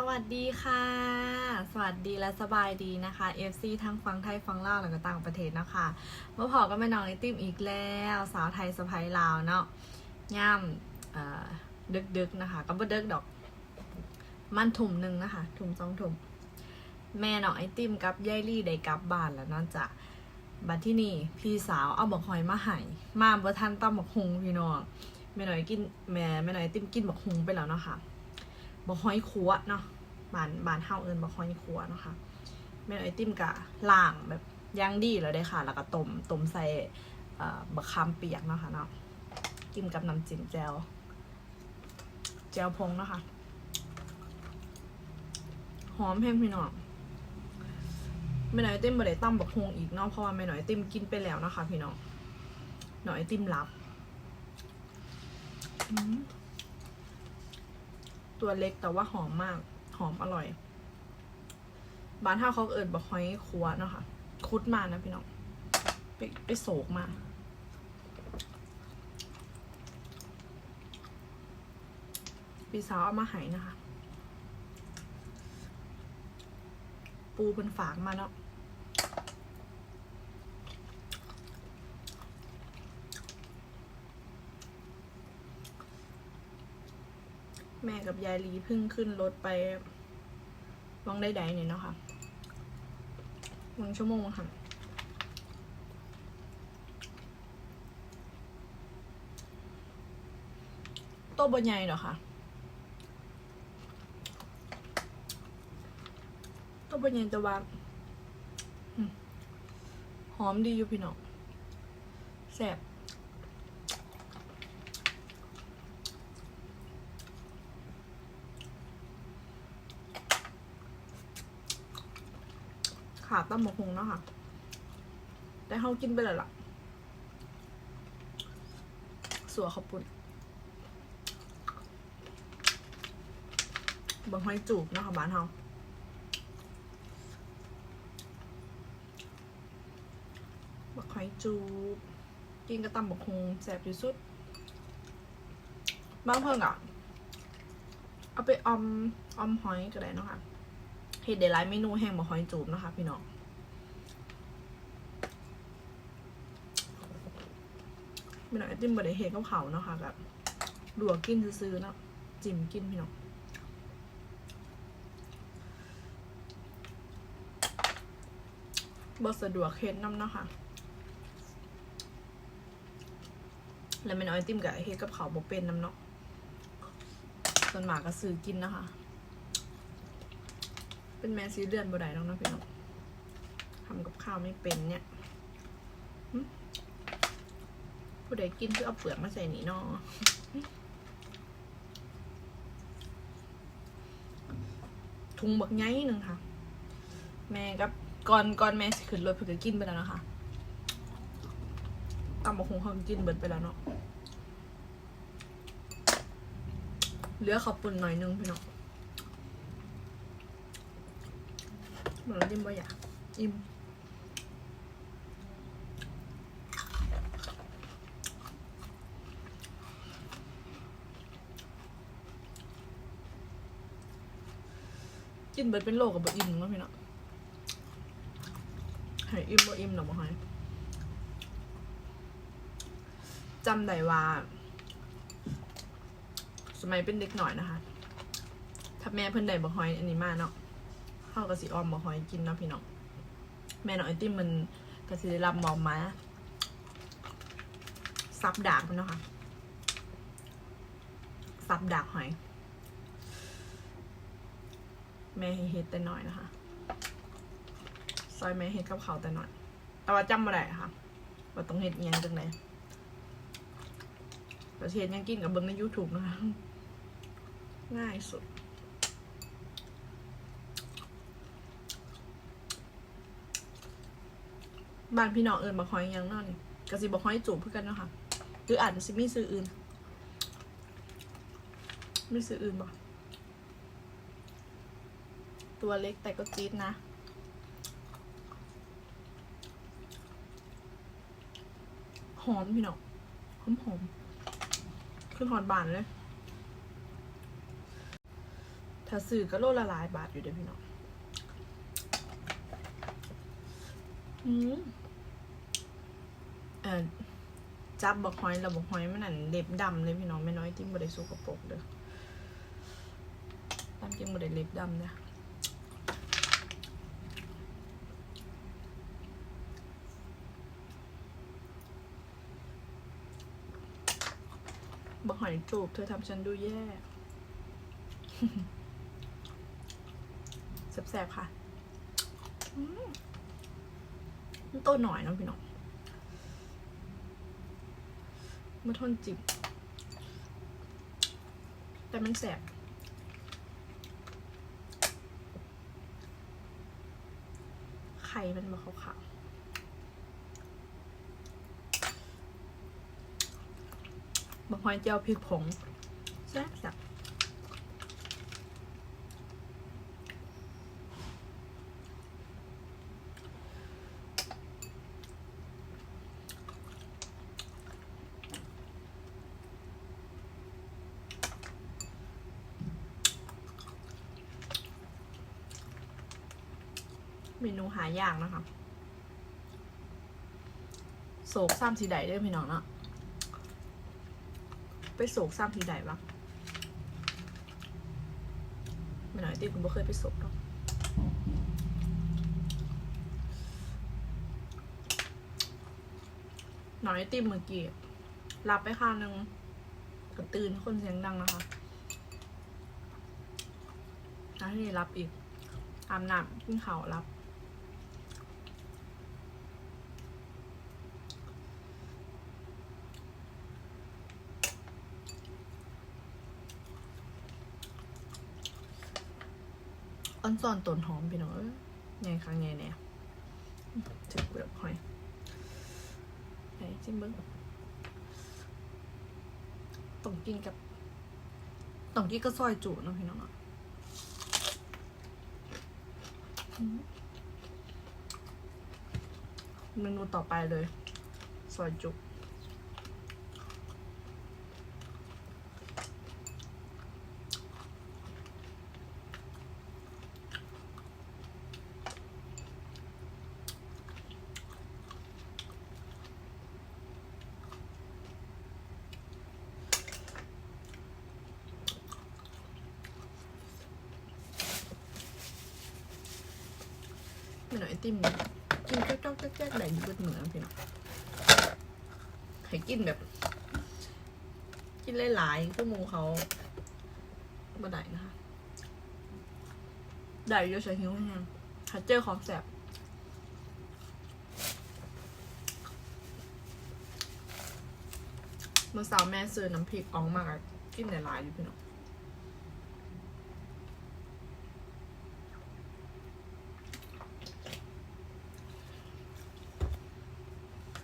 สวัสดีค่ะ สวัสดีและสบายดีนะคะ FC ทั้งฟังไทยฟังลาวแล้วก็ต่างประเทศเนาะคะเมื่อพอก็แม่น้องไอติมอีกแล้ว สาวไทยสะพายลาวเนาะย่ำเอ่อดึกๆนะคะ ก็บ่ดึกดอก มันถุ่มหนึ่งนะคะ ถุ่มสองถุ่มแม่น้องไอติมกับยายลี่ได้กลับบ้านแล้วเนอนจะบัดที่นี่พี่สาวเอาบอกหอยมาให้มาบ่ทันตำบักฮุงพี่น้องแม่หน้อยกินแม่แม่หน้อยไอติมกินบักฮุงไปแล้วเนาะค่ะ บะฮอยคัวเนาะบานบานเฮาเอิญบะฮอยคัวเนาะค่ะแม่นไอติมกะล่างแบบย่างดีแล้วได้ค่ะ แล้วก็ต้มต้มใส่บะคามเปียกเนาะค่ะเนาะกินกับน้ำจิ้มแจวแจวพงนะคะหอมแห้งพี่น้องแม่น้อยไอติมบ่ได้ตั้มบักฮงอีกเนาะเพราะว่าแม่น้อยไอติมกินไปแล้วนะคะ พี่น้องน้อยไอติมรับอืม ตัวเล็กแต่ว่าหอมมาก หอมอร่อย บ้านท่าเขาเอิญบอกหอยคัวเนาะค่ะ คุดมานะพี่น้อง ไปไปโศกมาพี่สาวเอามาให้นะคะ ปูเป็นฝากมาเนาะ กับยายลีเพิ่งขึ้นรถไปวังได้ใดเนี่ยเนาะค่ะหนึ่งชั่วโมงค่ะโต๊ะบนใหญ่เหรอคะโต๊ะบนใหญ่แต่ว่าอืมหอมดีอยู่พี่น้องแซ่บ ขาตั้มหมกฮงเนาะค่ะ แต่เขากินไปแล้วล่ะ สัวขอบปุ่นบางหอยจูบเนาะค่ะบ้านเฮาบักหอยจูบ กินกระตำบักฮงแสบที่สุดบางเพิ่งอะ เอาไปออมออมหอยก็ได้เนาะค่ะ เห็ดเดลายเมนูแห้งบะหอยจูบนะคะ พี่น้องไม่น่อยจิ้มบะเดเห็ดกับเขาเนาะค่ะแบบลวกกินซื้อๆเนาะจิ้มกินพี่น้องบสะดวกเห็ดน้ำเนาะค่ะ แล้วไม่น้อยติมกับเห็ดกับเขาวบเป็นน้ำเนาะส่วนหมากก็ซื้อกินนะคะ เป็นแม่ซีเดือนบ่ได้น้องนะพี่น้องทำกับข้าวไม่เป็นเนี่ยผู้ใดกินคือเอาเปลือกมาใส่นี่นาะถุงบักไงหนึ่งค่ะ แม่กับก่อนก่อนแม่สิขึ้นรถเพื่อกินไปแล้วนะคะตำบักหงเขากินเบิดไปแล้วเนาะเหลือข้าวปุ่นหน่อยนึงพี่น้อง หมือนยิ้มบ่อยากอิ่มกินเบิดเป็นโลกับบ่อิ่มเนาะพี่เนาะให้อิ่มบ่อิ่มหรอบ่ให้จำได้ว่า สมัยเป็นเด็กหน่อยนะคะ ถ้าแม่เพิ่นได้บ่หอยอันนี้มาเนาะ เข้ากับสีออมมาหอยกินเนาะพี่น้องแม่น้องไอติมมันกระสีรับมอมมาซับดากมันเนาะค่ะซับดากหอย แม่ให้เฮ็ดแต่น้อยนะคะซอยแม่เฮ็ดกับเขาแต่น้อย แต่ว่าจำมาได้ค่ะว่าต้องเฮ็ดยังจังไดประเทศยังกินกับเบิ้งใน YouTube นะคะง่ายสุด บ้านพี่น้องเอิญบักหอยยังนั่นกะสิบักหอยจูบเพื่อกันเนาะค่ะหรืออาจจะสิมีซื้ออื่นมีซื้ออื่นบ่ตัวเล็กแต่ก็จี๊ดนะหอมพี่น้องหอมหอมขึ้นหอนบานเลย ถ้าซื้อก็โลละหลายบาทอยู่เด้อพี่น้องอืม เออจับบักหอยแล้วบักหอยมันนั่นเล็บดำเลยพี่น้องไม่น้อยติ้มบ่ได้สกปกเด้อตามจริงบ่ได้เล็บดำเด้อบักหอยจูบเธอทำฉันดูแย่แสบๆค่ะ มันตัวหน่อยน้องพี่น้องมาทนจิบแต่มันแสบไข่มันมาขาวๆบะฮอยเจียวพริกผงแซ่บ หายากนะคะโศกซ้ำสีใดเด้อพี่น้องเนาะไปโศกซ้ำสีใดบ้างไม่หน่อยตีคุณบ่เคยไปโศกหรอกหน่อยติมเมื่อกี้รับไปข้าวหนึ่งกระตื่นคนเสียงดังนะคะแล้วที่นี่รับอีกอาบน้ำกินข้าวรับ อนซอนต้นหอมพี่น้องเอ้ยไงครั้งไงเนี่ยจะเปลือกหอยไหนจิ้มเบิ้งต้องกินกับต้องกินก็ซอยจุเนาะพี่น้องอะเมนูต่อไปเลย ซอยจุไม่หน่อยไอติมกินเจ้าๆแจ๊กๆได้อยู่เบดเหมือนพี่น้องให้กินแบบ กินหลายๆชั่วโมงเขาบ่ได้นะคะได้อยู่ใช้หิวแห้งถ้าเจอของแสบเมื่อสาวแม่ซื้อน้ำพริกอองมากกินหลายๆอยู่พี่น้อง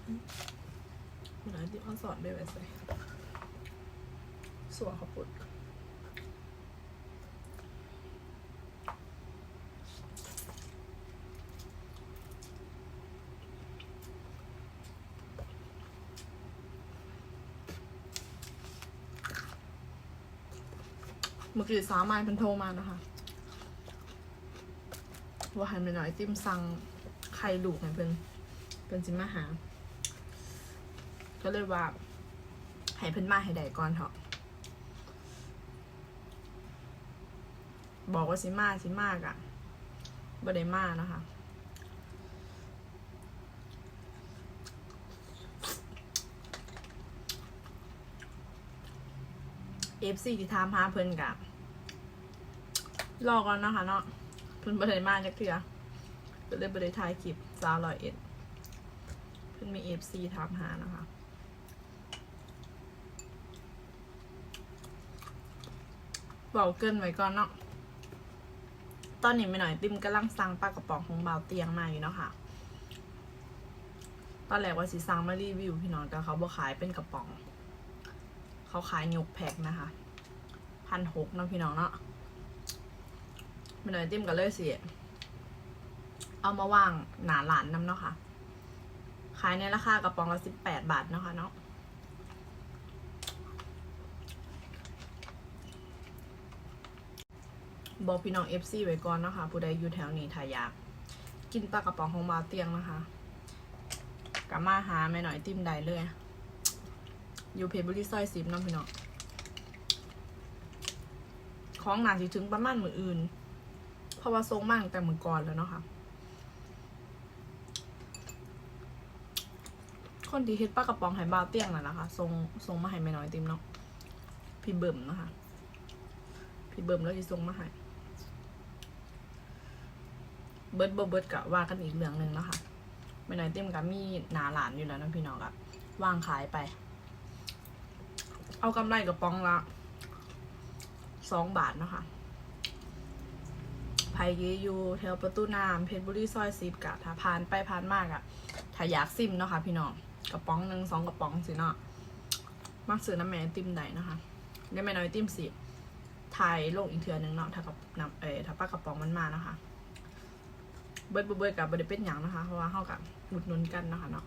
มันอาจจะเอาสอนไปไว้ใส่สัวข้าวปุดเมื่อกี้สาม้เพิ่นโทรมานะคะ ว่าหันไปหน่อยจิ้มสั่งไข่ลูกให้เพิ่อนเพิ่อนจิมาหา ก็เลยว่าให้เพิ่นมาให้ได้ก่อนเถอะบอกว่าสิมาสิมากอะบ่ได้มานะคะเอฟซีที่ถามหาเพิ่นกะรอก่อนนะคะเนาะเพิ่นบ่ได้มาจักเทื่อก็เลยบ่ได้ถ่ายคลิปสาวร้อยเอ็ดเพิ่นมีเอฟซีถามหานะคะ บอกเกินไว้ก่อนเนาะตอนนี้ไม่หน่อยติมกำลังสั่งปลากระป๋องของเบาเตียงมาอยู่เนาะค่ะ ตอนแรกว่าสิสั่งมารีวิวพี่น้องแต่เขาบอกขายเป็นกระป๋อง เขาขายยกแพ็คนะคะพันหกเนาะพี่น้องเนาะไม่หน่อยติมก็เลยสิเอามาว่างหนาหลานน้ำเนาะค่ะ ขายในราคากระป๋องละสิบแปดบาทเนาะค่ะเนาะ บอกพี่น้องเอฟซีไว้ก่อนนะคะ ผู้ใดอยู่แถวนี้ถ้าอยาก กินปลากระป๋องของบาเตียงนะคะกลับมาหาแม่หน่อยติมใดเลย อยู่เพชรบุรีซอยสิบน้องพี่น้องของหนาสิถึงประมาณมืออื่น เพราะว่าทรงมากแต่มือก่อนแล้วเนาะค่ะคนที่เฮ็ดปลากระป๋องให้บาเตียงน่ะนะคะทรงทรงมาให้แม่น้อยติมเนาะพี่เบิ่มนะคะพี่เบิ่มแล้วที่ทรงมาให้ เบิร์ดบ่เบิร์ดกะว่ากันอีกเรื่องหนึ่งเนาะคะแม่น้อยติมกับมีหนาหลานอยู่แล้วนะพี่น้องอะวางขายไป เอากำไรกระป๋องละสองบาทเนาะคะไผเยอยู่แถวประตูน้ำเพชรบุรีซอยสิบกะถ้าผ่านไปผ่านมากอะถ้าอยากซิมเนาะค่ะพี่น้องกระป๋องหนึ่งสองกระป๋องสิเนาะมักซื้อน้ำแม่ติมใดนะคะได้แม่น้อยติมสิถ่ายลงอีกเทือหนึงเนาะถ้ากับน้ำเออถ้าปลากระป๋องมันมานะคะ เบิร์ดเบิร์ดกับบริเป็นอย่างนะคะ เพราะว่าเข้ากับอุดหนุนกันนะคะเนาะ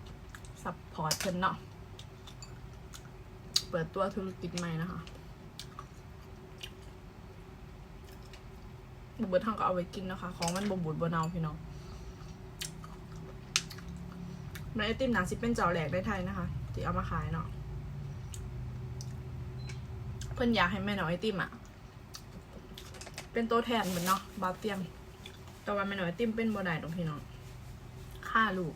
ซัพพอร์ตเพิ่นเนาะเปิดตัวธุรกิจใหม่นะคะบุเบิร์ดท่าก็เอาไว้กินนะคะ ของมันบบูดบเนาพี่น้องในไอติมหนาซิเป็นเจ้าแหลกได้ไทยนะคะ ที่เอามาขายเนาะเพิ่อนอยากให้แม่น้องไอติมอะ เป็นตัวแทนเหมือนเนาะบาเตียง แต่ว่าแม่น้อยติมเป็นบ่ได้ตรงพี่น้องค่าลูก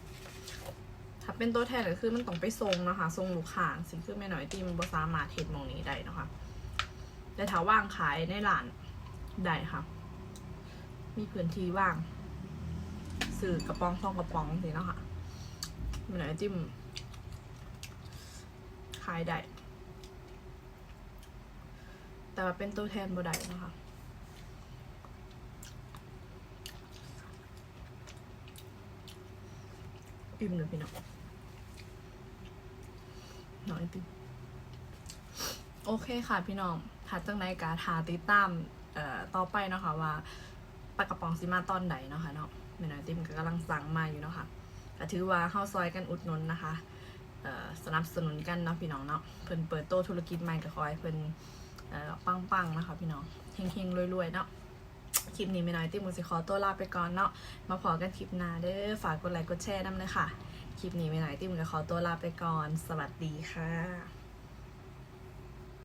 ถ้าเป็นตัวแทนก็คือมันต้องไปทรงนะคะทรงลูกค้าสิคือแม่น้อยติมบ่สามารถเฮ็ดมองนี้ได้นะคะแต่ถ้าว่างขายในร้านได้ค่ะ มีพื้นที่ว่างสื่อกระป๋องซองกระป๋องสิเนาะค่ะแม่น้อยติมขายได้แต่ว่าเป็นตัวแทนบ่ได้นะคะ อิ่มเลยพี่น้องน้อยติมโอเคค่ะพี่น้องถัดจากในการหาติดตามเอ่อต่อไปเนาะคะว่าปลากระป๋องซิมาตอนไหนเนาะค่ะเนาะแม่น้อยติมก็กำลังสั่งมาอยู่เนาะค่ะก็ถือว่าเข้าซอยกันอุดหนุนนะคะเอ่อสนับสนุนกันเนาะพี่น้องเนาะเพิ่นเปิดโตธุรกิจใหม่ก็ขอให้เพิ่นเอ่อปังๆนะคะพี่น้องเฮงๆรวยๆเนาะ คลิปนี้ไม่น้อยติมมุสิขอตัวลาไปก่อนเนาะมาพอกันคลิปหน้าเด้อฝากกดไลค์กดแชร์น้ำเลยค่ะ คลิปนี้ไม่น้อยติมก็ขอตัวลาไปก่อน สวัสดีค่ะ